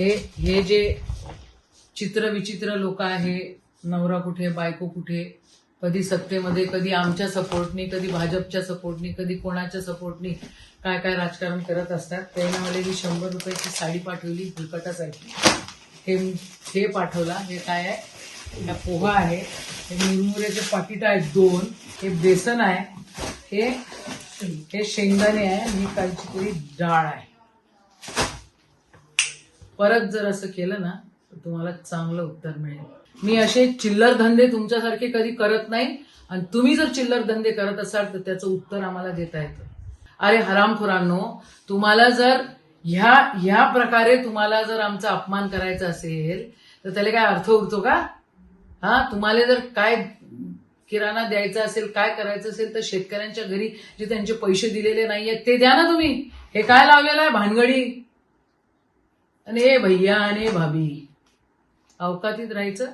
हे हे जे चित्र विचित्र लोक आहे नवरा कुठे बायको कुठे कधी सत्तेमध्ये कधी आमच्या सपोर्टनी कधी भाजपच्या सपोर्टनी कधी कोणाच्या सपोर्टनी काय काय राजकारण करत असतात त्याने मला ही शंभर रुपयाची साडी पाठवली भुलकटासाठी हे हे पाठवला हे काय आहे? हा पोहा आहे हे मुरमुऱ्याचे पाकिट आहेत दोन हे बेसन आहे हे हे शेंगदाणे आहे आणि कालची तरी डाळ आहे. परत जर असं केलं ना तर तुम्हाला चांगलं उत्तर मिळेल. मी असे चिल्लर धंदे तुमच्यासारखे कधी करत नाही आणि तुम्ही जर चिल्लर धंदे करत असाल तर त्याचं उत्तर आम्हाला देता येतं. अरे हरामखोरांनो तुम्हाला जर ह्या ह्या प्रकारे तुम्हाला जर आमचा अपमान करायचा असेल तर त्याला काय अर्थ उरतो का? हा तुम्हाला जर काय किराणा द्यायचा असेल काय करायचं असेल तर शेतकऱ्यांच्या घरी जे त्यांचे पैसे दिलेले नाहीयेत ते द्या ना तुम्ही. हे काय लावलेलं आहे? भानगडी. आणि ए भैया आणि भाभी. अवकातीत राहायचं?